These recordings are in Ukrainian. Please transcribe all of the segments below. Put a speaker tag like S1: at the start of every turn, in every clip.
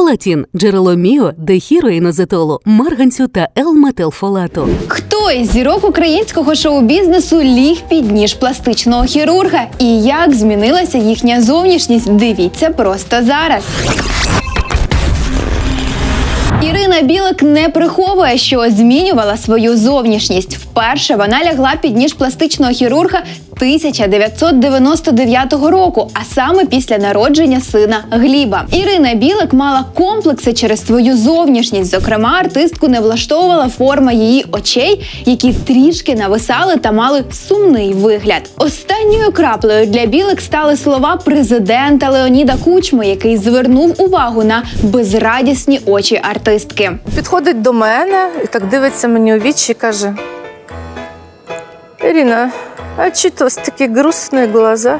S1: Фолатін – джерело міо, дехіроїнозетолу, марганцю та Л-метилфолату.
S2: Хто із зірок українського шоу-бізнесу ліг під ніж пластичного хірурга? І як змінилася їхня зовнішність? Дивіться просто зараз. Ірина Білик не приховує, що змінювала свою зовнішність. Вперше вона лягла під ніж пластичного хірурга 1999 року, а саме після народження сина Гліба. Ірина Білик мала комплекси через свою зовнішність. Зокрема, артистку не влаштовувала форма її очей, які трішки нависали та мали сумний вигляд. Останньою краплею для білик стали слова президента Леоніда Кучми, який звернув увагу на безрадісні очі артистки.
S3: Підходить до мене і так дивиться мені у вічі і каже: Ірина, а чи то ось такі грустні глаза?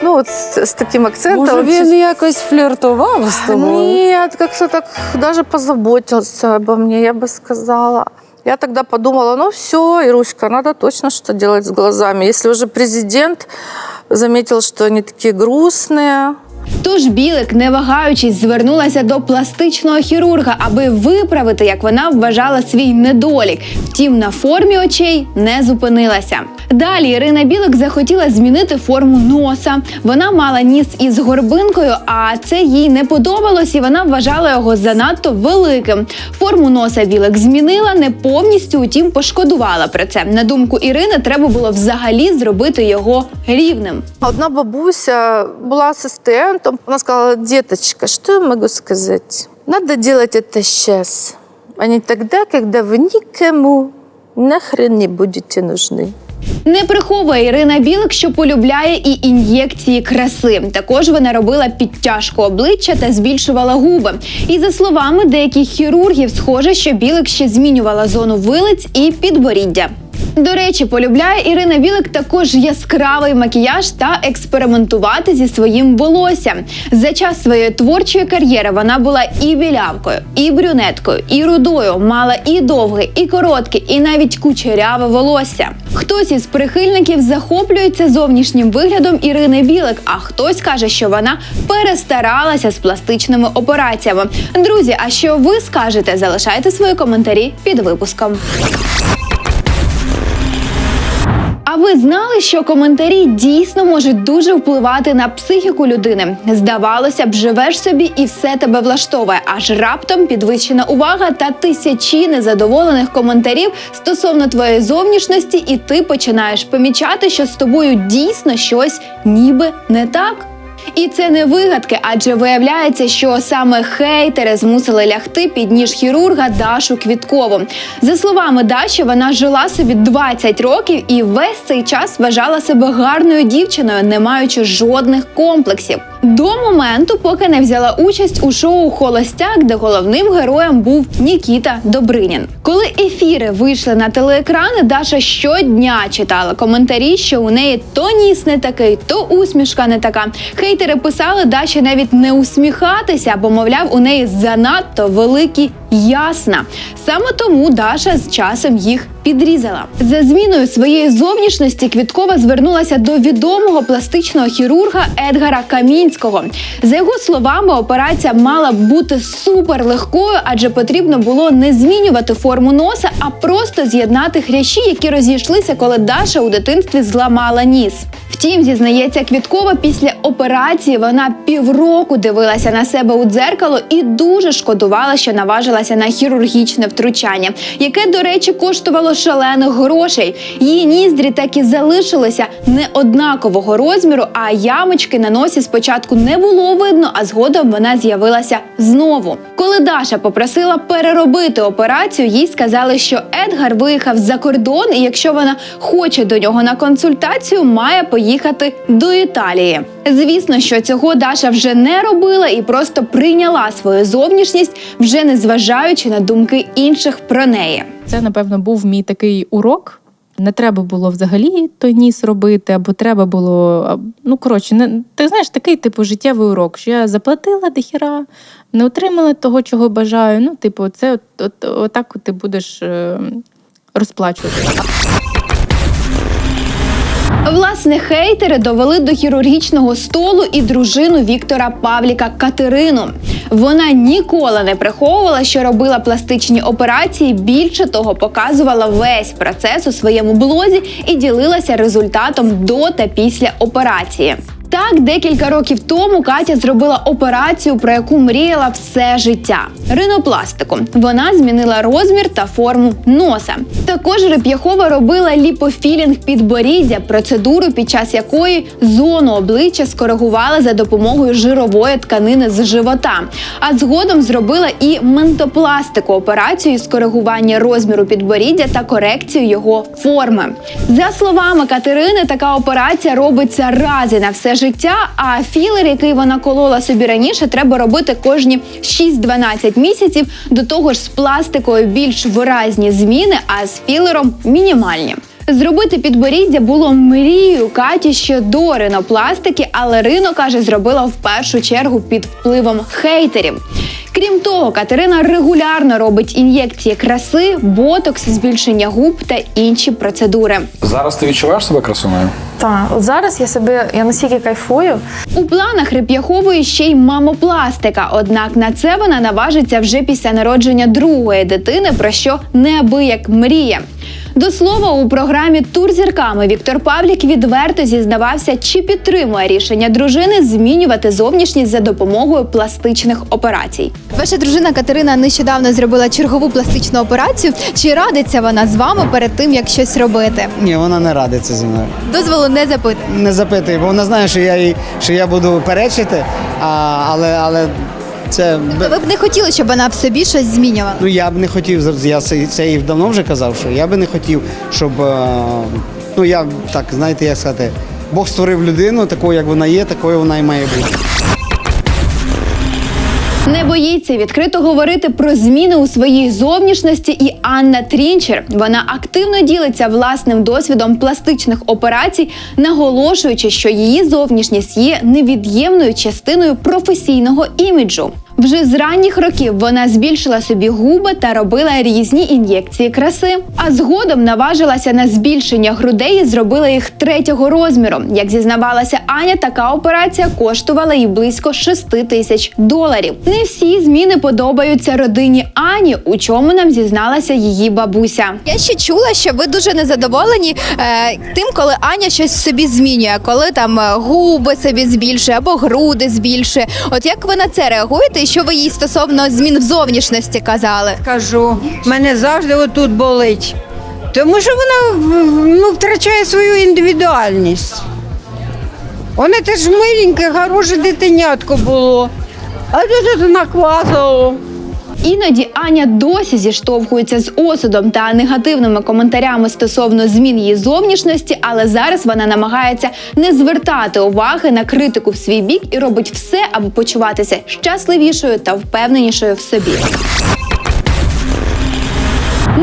S3: Ну, от з, з таким акцентом.
S4: Може, він якось фліртував з тобою?
S3: Нет, как-то так даже позаботился обо мне, я бы сказала. Я тогда подумала, ну все, Ируська, надо точно что делать с глазами. Если уже президент заметил, что они такие грустные,
S2: Тож білик, не вагаючись, звернулася до пластичного хірурга, аби виправити, як вона вважала свій недолік. Втім, на формі очей не зупинилася. Далі Ірина Білик захотіла змінити форму носа. Вона мала ніс із горбинкою, а це їй не подобалось, і вона вважала його занадто великим. Форму носа білик змінила не повністю, утім пошкодувала про це. На думку Ірини, треба було взагалі зробити його рівним.
S3: Одна бабуся была ассистентом. Она сказала, деточка, что я могу сказать? Надо делать это сейчас, а не тогда, когда вы никому нахрен не будете нужны.
S2: Не приховує Ірина Білик, що полюбляє і ін'єкції краси. Також вона робила підтяжку обличчя та збільшувала губи. І за словами деяких хірургів, схоже, що Білик ще змінювала зону вилиць і підборіддя. До речі, полюбляє Ірина Білик також яскравий макіяж та експериментувати зі своїм волоссям. За час своєї творчої кар'єри вона була і білявкою, і брюнеткою, і рудою, мала і довге, і коротке, і навіть кучеряве волосся. Хтось із прихильників захоплюється зовнішнім виглядом Ірини Білик, а хтось каже, що вона перестаралася з пластичними операціями. Друзі, а що ви скажете? Залишайте свої коментарі під випуском. А ви знали, що коментарі дійсно можуть дуже впливати на психіку людини? Здавалося б, живеш собі і все тебе влаштовує. Аж раптом підвищена увага та тисячі незадоволених коментарів стосовно твоєї зовнішності, і ти починаєш помічати, що з тобою дійсно щось ніби не так. І це не вигадки, адже виявляється, що саме хейтери змусили лягти під ніж хірурга Дашу Квіткову. За словами Даші, вона жила собі 20 років і весь цей час вважала себе гарною дівчиною, не маючи жодних комплексів. До моменту, поки не взяла участь у шоу Холостяк, де головним героєм був Нікіта Добринін. Коли ефіри вийшли на телеекрани, Даша щодня читала коментарі, що у неї то ніс не такий, то усмішка не така. Хейтери писали Даші навіть не усміхатися, бо мовляв, у неї занадто великі ясна. Саме тому Даша з часом їх підрізала. За зміною своєї зовнішності Квіткова звернулася до відомого пластичного хірурга Едгара Камінського. За його словами, операція мала б бути суперлегкою, адже потрібно було не змінювати форму носа, а просто з'єднати хрящі, які розійшлися, коли Даша у дитинстві зламала ніс. Втім, зізнається Квіткова, після операції вона півроку дивилася на себе у дзеркало і дуже шкодувала, що наважилася на хірургічне втручання, яке, до речі, коштувало шалених грошей. Її ніздрі так і залишилися не однакового розміру, а ямочки на носі спочатку не було видно, а згодом вона з'явилася знову. Коли Даша попросила переробити операцію, їй сказали, що Едгар виїхав за кордон, і якщо вона хоче до нього на консультацію, має поїхати до Італії. Звісно, що цього Даша вже не робила і просто прийняла свою зовнішність, вже не зважаючи на думки інших про неї.
S5: Це, напевно, був мій такий урок. Не треба було взагалі той ніс робити, або треба було. Ну, коротше, не, ти знаєш, такий типу життєвий урок, що я заплатила дихіра, не отримала того, чого бажаю. Ну, типу, це от, от, отак от ти будеш е, розплачувати.
S2: Власне, хейтери довели до хірургічного столу і дружину Віктора Павліка Катерину. Вона ніколи не приховувала, що робила пластичні операції. Більше того, показувала весь процес у своєму блозі і ділилася результатом до та після операції. Так, декілька років тому Катя зробила операцію, про яку мріяла все життя ринопластику. Вона змінила розмір та форму носа. Також Реп'яхова робила ліпофілінг підборіддя, процедуру, під час якої зону обличчя скоригували за допомогою жирової тканини з живота. А згодом зробила і ментопластику операцію з коригування розміру підборіддя та корекцію його форми. За словами Катерини, така операція робиться раз і на все життя. А філер, який вона колола собі раніше, треба робити кожні 6-12 місяців. До того ж, з пластикою більш виразні зміни, а з філером мінімальні. Зробити підборіддя було мрією Каті ще до ринопластики, але Рино каже, зробила в першу чергу під впливом хейтерів. Крім того, Катерина регулярно робить ін'єкції краси, ботокс, збільшення губ та інші процедури.
S6: Зараз ти відчуваєш себе красуною?
S4: Так, от зараз я себе я настільки кайфую.
S2: У планах Реп'яхової ще й мамопластика. Однак на це вона наважиться вже після народження другої дитини, про що неабияк мріє. До слова, у програмі Тур зірками Віктор Павлік відверто зізнавався, чи підтримує рішення дружини змінювати зовнішність за допомогою пластичних операцій.
S7: Ваша дружина Катерина нещодавно зробила чергову пластичну операцію. Чи радиться вона з вами перед тим, як щось робити?
S8: Ні, вона не радиться зі мною.
S7: Дозволу не запитує.
S8: Не запитує, бо вона знає, що я їй, що я буду перечити, а, але, але це
S7: Ви б не хотіли, щоб вона в собі щось змінювала?
S8: ну я б не хотів Я це, це їй давно вже казав, що я би не хотів, щоб е, ну я так знаєте, як сказати, Бог створив людину, такою, як вона є, такою вона і має бути.
S2: Не боїться відкрито говорити про зміни у своїй зовнішності і Анна Трінчер. Вона активно ділиться власним досвідом пластичних операцій, наголошуючи, що її зовнішність є невід'ємною частиною професійного іміджу. Вже з ранніх років вона збільшила собі губи та робила різні ін'єкції краси. А згодом наважилася на збільшення грудей і зробила їх третього розміру. Як зізнавалася Аня, така операція коштувала їй близько 6 тисяч доларів. Не всі зміни подобаються родині Ані, у чому нам зізналася її бабуся.
S7: Я ще чула, що ви дуже незадоволені е, тим, коли Аня щось собі змінює, коли там е, губи собі збільшує або груди збільшує. От як ви на це реагуєте? Що ви їй стосовно змін в зовнішності казали?
S9: Кажу, мене завжди отут болить. Тому що вона ну, втрачає свою індивідуальність. Вона теж миленьке, хороше дитинятко було. А тут наквасило.
S2: Іноді Аня досі зіштовхується з осудом та негативними коментарями стосовно змін її зовнішності, але зараз вона намагається не звертати уваги на критику в свій бік і робить все, аби почуватися щасливішою та впевненішою в собі.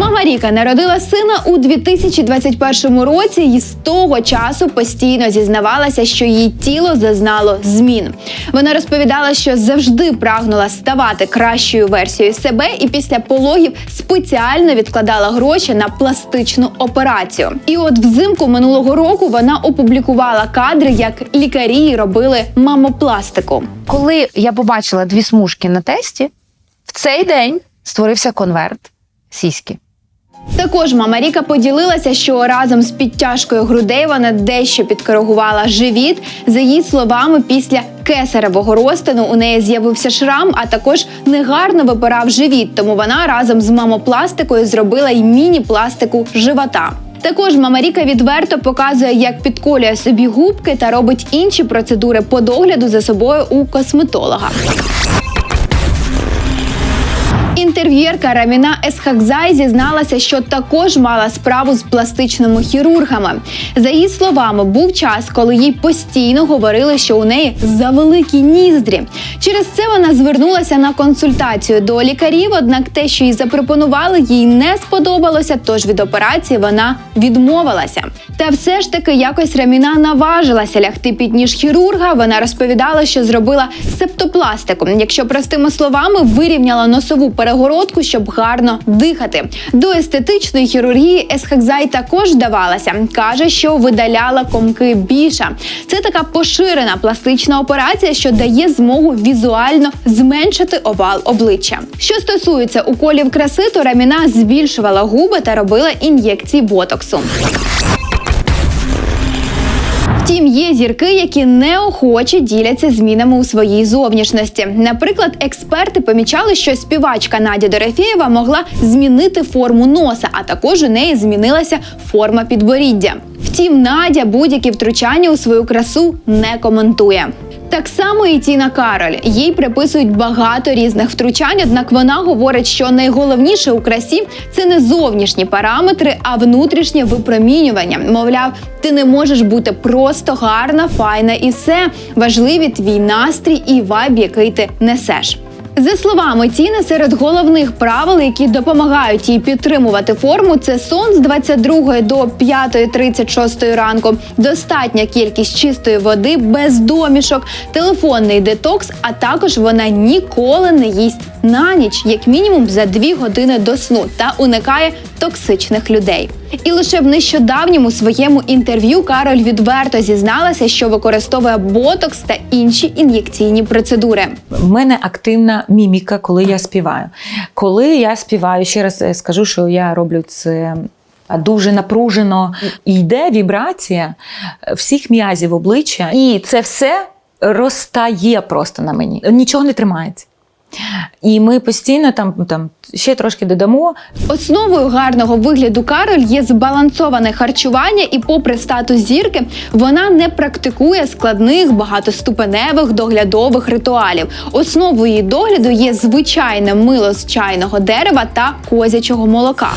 S2: Мама Ріка народила сина у 2021 році і з того часу постійно зізнавалася, що її тіло зазнало змін. Вона розповідала, що завжди прагнула ставати кращою версією себе, і після пологів спеціально відкладала гроші на пластичну операцію. І от взимку минулого року вона опублікувала кадри, як лікарі робили мамопластику.
S10: Коли я побачила дві смужки на тесті, в цей день створився конверт сіськи.
S2: Також мама Ріка поділилася, що разом з підтяжкою грудей вона дещо підкоригувала живіт. За її словами, після кесаревого розтину у неї з'явився шрам, а також негарно випирав живіт. Тому вона разом з мамопластикою зробила й міні-пластику живота. Також мама Ріка відверто показує, як підколює собі губки та робить інші процедури по догляду за собою у косметолога. Інтерв'єрка Раміна Есхакзай зізналася, що також мала справу з пластичними хірургами. За її словами, був час, коли їй постійно говорили, що у неї завеликі ніздрі. Через це вона звернулася на консультацію до лікарів. Однак те, що їй запропонували, їй не сподобалося. Тож від операції вона відмовилася. Та все ж таки якось Раміна наважилася лягти під ніж хірурга. Вона розповідала, що зробила септопластику. Якщо простими словами, вирівняла носову перетинку перегородку, щоб гарно дихати. До естетичної хірургії Есхекзай також вдавалася. каже, що видаляла комки біша. Це така поширена пластична операція, що дає змогу візуально зменшити овал обличчя. Що стосується уколів краси, то Раміна збільшувала губи та робила ін'єкції ботоксу. Втім, є зірки, які неохоче діляться змінами у своїй зовнішності. Наприклад, експерти помічали, що співачка Надя Дорофєєва могла змінити форму носа, а також у неї змінилася форма підборіддя. Втім, Надя будь-які втручання у свою красу не коментує. Так само і Тіна Кароль. Їй приписують багато різних втручань, однак вона говорить, що найголовніше у красі це не зовнішні параметри, а внутрішнє випромінювання. Мовляв, ти не можеш бути просто гарна, файна і все. Важливі твій настрій і вайб, який ти несеш. За словами Тіни, серед головних правил, які допомагають їй підтримувати форму, це сон з 22 до 5.36 ранку, достатня кількість чистої води без домішок, телефонний детокс, а також вона ніколи не їсть на ніч, як мінімум за 2 години до сну, та уникає токсичних людей. І лише в нещодавньому своєму інтерв'ю Кароль відверто зізналася, що використовує ботокс та інші ін'єкційні процедури.
S11: В мене активна міміка, коли я співаю. Коли я співаю, ще раз е, скажу, що я роблю це. Дуже напружено йде вібрація всіх м'язів обличчя, і це все розтає просто на мені. Нічого не тримається. І ми постійно там, там ще трошки додамо.
S2: Основою гарного вигляду Кароль є збалансоване харчування, і, попри статус зірки, вона не практикує складних багатоступеневих доглядових ритуалів. Основою її догляду є звичайне мило з чайного дерева та козячого молока.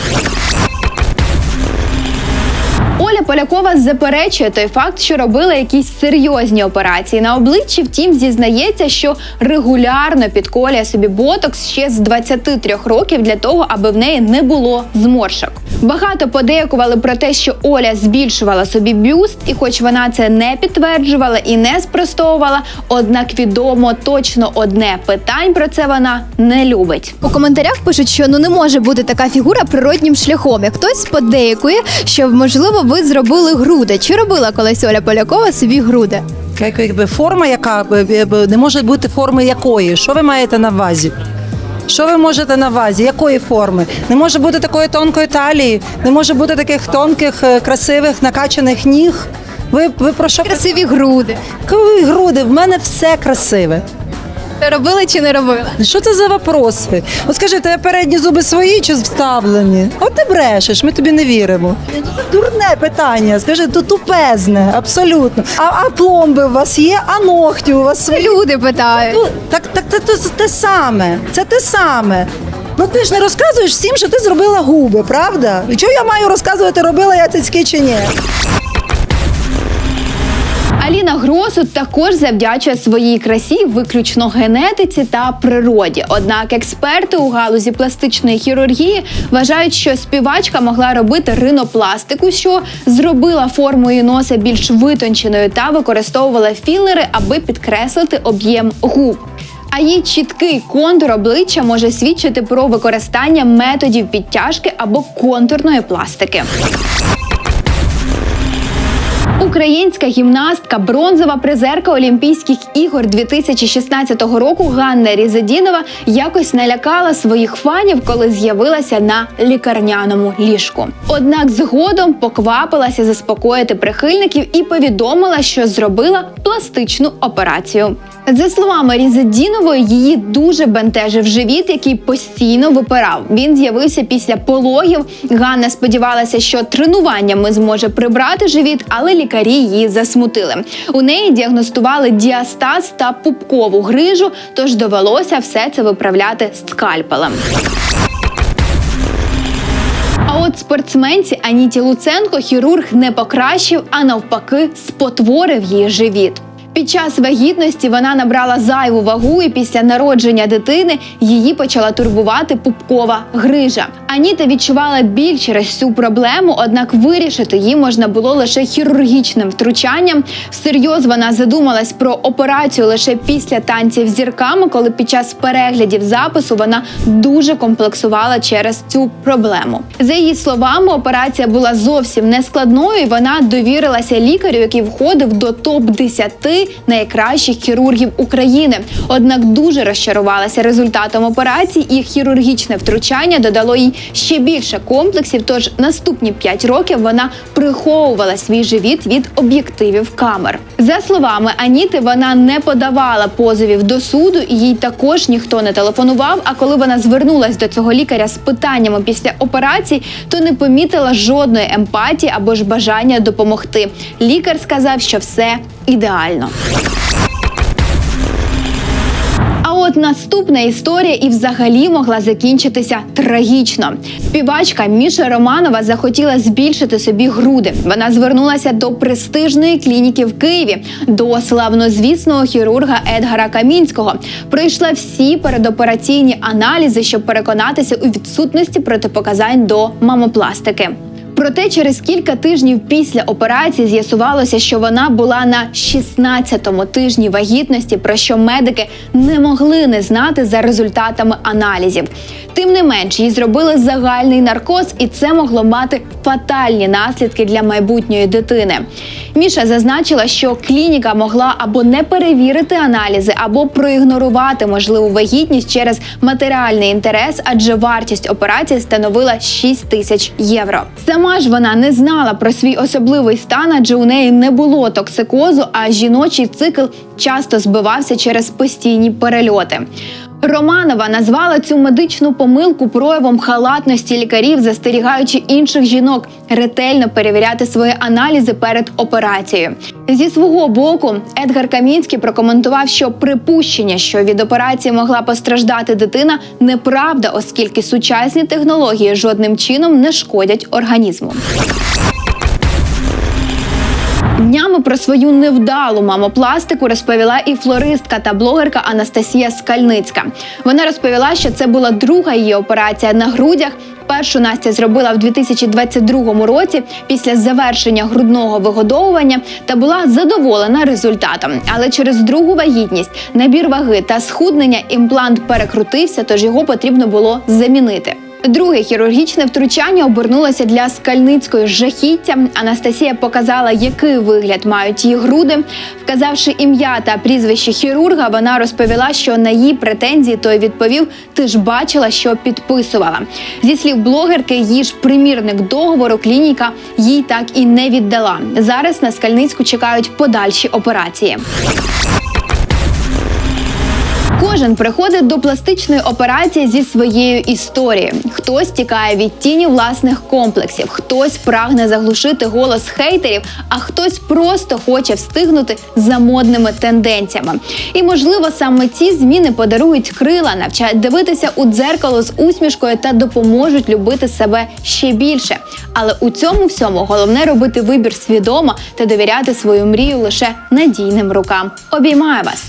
S2: Оля Полякова заперечує той факт, що робила якісь серйозні операції на обличчі. Втім, зізнається, що регулярно підколює собі ботокс ще з 23 років для того, аби в неї не було зморшок. Багато подеякували про те, що Оля збільшувала собі бюст, і хоч вона це не підтверджувала і не спростовувала, однак відомо точно одне питань про це вона не любить.
S7: У коментарях пишуть, що ну не може бути така фігура природнім шляхом. Як хтось подейкує, що можливо ви зробили груди. Чи робила колись Оля Полякова собі груди?
S12: Як, якби форма, яка е, е, не може бути форми якої? Що ви маєте на увазі? Що ви можете на увазі? Якої форми? Не може бути такої тонкої талії, не може бути таких тонких, е, красивих, накачаних ніг. Ви, ви про що
S7: Красиві груди.
S12: Груди? В мене все красиве.
S7: Робили чи не робили?
S12: Що це за вопроси? От скажи, тебе передні зуби свої чи вставлені? От ти брешеш, ми тобі не віримо. Це дурне питання. Скажи, то тупезне, абсолютно. А, а пломби у вас є, а ногті у вас свої.
S7: Люди питають.
S12: Ну, так, так це, це, те саме. Це те саме. Ну ти ж не розказуєш всім, що ти зробила губи, правда? І чого я маю розказувати, робила я цицьки чи ні?
S2: Аліна Гросу також завдячує своїй красі виключно генетиці та природі. Однак експерти у галузі пластичної хірургії вважають, що співачка могла робити ринопластику, що зробила форму її носа більш витонченою та використовувала філери, аби підкреслити об'єм губ. А її чіткий контур обличчя може свідчити про використання методів підтяжки або контурної пластики. Українська гімнастка, бронзова призерка Олімпійських ігор 2016 року Ганна Різедінова якось налякала своїх фанів, коли з'явилася на лікарняному ліжку. Однак згодом поквапилася заспокоїти прихильників і повідомила, що зробила пластичну операцію. За словами Різедінової, її дуже бентежив живіт, який постійно випирав. Він з'явився після пологів. Ганна сподівалася, що тренуваннями зможе прибрати живіт, але лікарі її засмутили. У неї діагностували діастаз та пупкову грижу, тож довелося все це виправляти скальпелем. А от спортсменці Аніті Луценко хірург не покращив, а навпаки, спотворив її живіт. Під час вагітності вона набрала зайву вагу, і після народження дитини її почала турбувати пупкова грижа. Аніта відчувала біль через цю проблему, однак вирішити її можна було лише хірургічним втручанням. Всерйоз вона задумалась про операцію лише після танців зірками, коли під час переглядів запису вона дуже комплексувала через цю проблему. За її словами, операція була зовсім не складною. і Вона довірилася лікарю, який входив до топ 10 найкращих хірургів України. Однак дуже розчарувалася результатом операції, і хірургічне втручання додало їй ще більше комплексів. Тож наступні 5 років вона приховувала свій живіт від об'єктивів камер. За словами Аніти, вона не подавала позовів до суду, і їй також ніхто не телефонував. А коли вона звернулась до цього лікаря з питаннями після операції, то не помітила жодної емпатії або ж бажання допомогти. Лікар сказав, що все ідеально. А от наступна історія і взагалі могла закінчитися трагічно. Співачка Міша Романова захотіла збільшити собі груди. Вона звернулася до престижної клініки в Києві, до славнозвісного хірурга Едгара Камінського. Пройшла всі передопераційні аналізи, щоб переконатися у відсутності протипоказань до мамопластики. Проте через кілька тижнів після операції з'ясувалося, що вона була на 16-му тижні вагітності, про що медики не могли не знати за результатами аналізів. Тим не менш, їй зробили загальний наркоз, і це могло мати фатальні наслідки для майбутньої дитини. Міша зазначила, що клініка могла або не перевірити аналізи, або проігнорувати можливу вагітність через матеріальний інтерес, адже вартість операції становила 6 тисяч євро. Сама ж вона не знала про свій особливий стан, адже у неї не було токсикозу, а жіночий цикл часто збивався через постійні перельоти. Романова назвала цю медичну помилку проявом халатності лікарів, застерігаючи інших жінок ретельно перевіряти свої аналізи перед операцією. Зі свого боку, Едгар Камінський прокоментував, що припущення, що від операції могла постраждати дитина, неправда, оскільки сучасні технології жодним чином не шкодять організму. Днями про свою невдалу мамопластику розповіла і флористка та блогерка Анастасія Скальницька. Вона розповіла, що це була друга її операція на грудях. Першу Настя зробила в 2022 році після завершення грудного вигодовування та була задоволена результатом. Але через другу вагітність, набір ваги та схуднення імплант перекрутився, тож його потрібно було замінити. Друге хірургічне втручання обернулося для скальницької жахіття. Анастасія показала, який вигляд мають її груди. Вказавши ім'я та прізвище хірурга, вона розповіла, що на її претензії той відповів: Ти ж бачила, що підписувала. Зі слів блогерки, її ж примірник договору клініка їй так і не віддала. Зараз на скальницьку чекають подальші операції. Кожен приходить до пластичної операції зі своєю історією. Хтось тікає від тіні власних комплексів, хтось прагне заглушити голос хейтерів, а хтось просто хоче встигнути за модними тенденціями. І можливо саме ці зміни подарують крила, навчають дивитися у дзеркало з усмішкою та допоможуть любити себе ще більше. Але у цьому всьому головне робити вибір свідомо та довіряти свою мрію лише надійним рукам. Обіймаю вас!